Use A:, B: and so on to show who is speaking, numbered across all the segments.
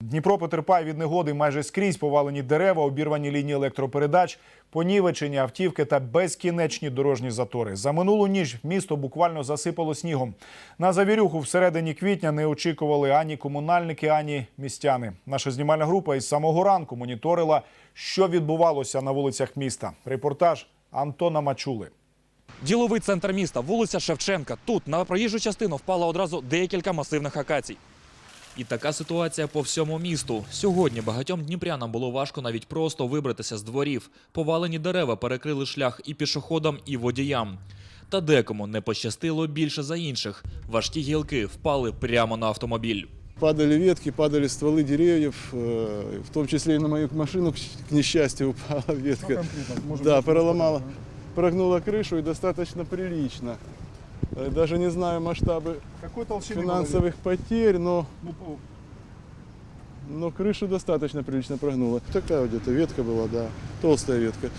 A: Дніпро потерпає від негоди майже скрізь повалені дерева, обірвані лінії електропередач, понівечені автівки та безкінечні дорожні затори. За минулу ніч місто буквально засипало снігом. На завірюху всередині квітня не очікували ані комунальники, ані містяни. Наша знімальна група із самого ранку моніторила, що відбувалося на вулицях міста. Репортаж Антона Мачули.
B: Діловий центр міста, вулиця Шевченка. Тут на проїжджу частину впало одразу декілька масивних акацій. І така ситуація по всьому місту. Сьогодні багатьом дніпрянам було важко навіть просто вибратися з дворів. Повалені дерева перекрили шлях і пішоходам, і водіям. Та декому не пощастило більше за інших. Важкі гілки впали прямо на автомобіль.
C: Падали ветки, падали стволы деревьев, э, в том числе и на мою машину, к к несчастью, упала ветка. Да, переломала, прогнула крышу и достаточно прилично. Э, Даже не знаю масштабы
A: Какой толщины
C: финансовых потерь, но, но крышу достаточно прилично прогнула. Такая вот где-то ветка была, да, толстая ветка.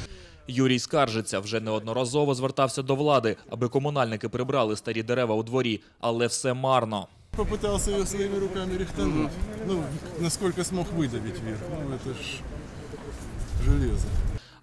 B: Юрій скаржиться, вже неодноразово звертався до влади, аби комунальники прибрали старі дерева у дворі, але все марно.
C: Попытался ее своими руками рихтануть, ну, насколько смог выдавить вверх, ну, это ж железо.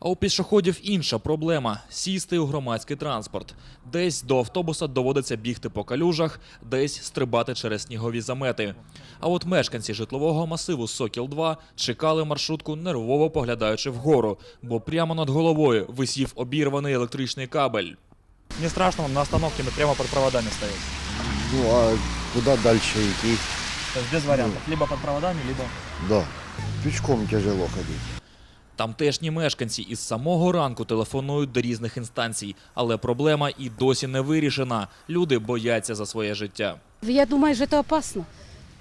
B: А у пішоходів інша проблема сісти у громадський транспорт. Десь до автобуса доводиться бігти по калюжах, десь стрибати через снігові замети. А от мешканці житлового масиву Сокіл 2 чекали маршрутку, нервово поглядаючи вгору, бо прямо над головою висів обірваний електричний кабель.
D: Не страшно на остановке мы прямо под проводами стоять.
E: Ну а куда дальше идти?
D: То есть без вариантов. Либо под проводами, либо...
E: Да. Пешком тяжело ходить.
B: Тамтешні мешканці із самого ранку телефонують до різних інстанцій, але проблема і досі не вирішена. Люди бояться за своє життя.
F: Я думаю, что это опасно.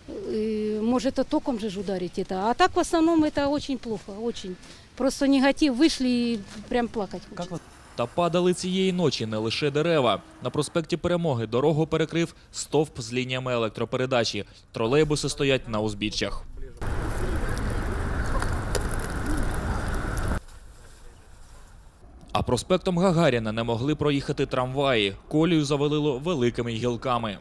F: Э, Может, это током же ж ударить это. А так в основном это очень плохо, очень. Просто негатив вышли и прям плакать хочется.
B: Та падали цієї ночі не лише дерева. На проспекті Перемоги дорогу перекрив стовп з лініями електропередачі. Тролейбуси стоять на узбіччях. А проспектом Гагаріна не могли проїхати трамваї. Колію завалило великими гілками.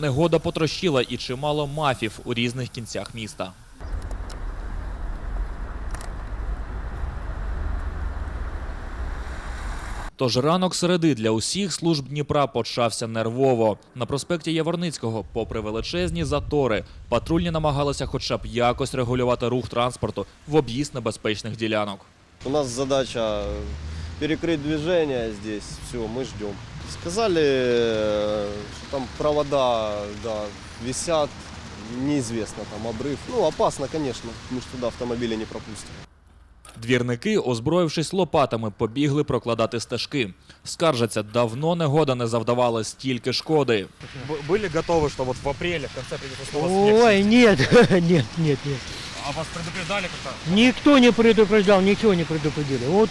B: Негода потрощила і чимало мафів у різних кінцях міста. Тож ранок середи для усіх служб Дніпра почався нервово. На проспекті Яворницького, попри величезні затори, патрульні намагалися хоча б якось регулювати рух транспорту в об'їзд небезпечних ділянок.
G: У нас задача перекрыть движение здесь. Все, мы ждем. Сказали, э, что там провода да, висят. Неизвестно, там обрыв. Ну, опасно, конечно. Мы же туда автомобили не пропустим.
B: Двірники, озброївшись лопатами, побігли прокладати стежки. Скаржаться, давно негода не завдавала стільки шкоди.
D: Б- Были готовы, что вот в апреле, в конце придет снова снег?
H: Ой, нет, нет, нет, нет.
D: А вас предупреждали как-то?
H: Никто не предупреждал, ничего не предупредили. Вот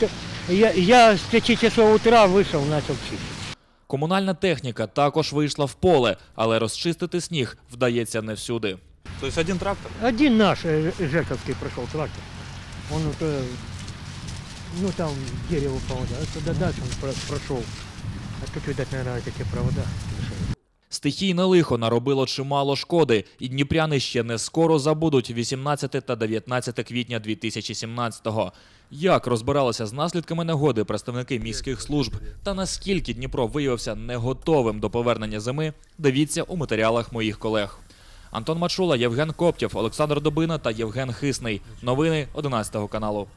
H: я, я с 5 часов утра вышел, начал чистить.
B: Комунальна техніка також вийшла в поле, але розчистити сніг вдається не всюди.
D: То есть один трактор?
H: Один наш э, Жековский прошел трактор. Он вот, э, ну там дерево упало, да, туда дальше он про- прошел. А тут, видать, наверное, эти провода.
B: Стихійне лихо наробило чимало шкоди, і дніпряни ще не скоро забудуть 18 та 19 квітня 2017-го. Як розбиралися з наслідками негоди представники міських служб та наскільки Дніпро виявився не готовим до повернення зими, дивіться у матеріалах моїх колег. Антон Мачула, Євген Коптєв, Олександр Добина та Євген Хисний. Новини 11 каналу.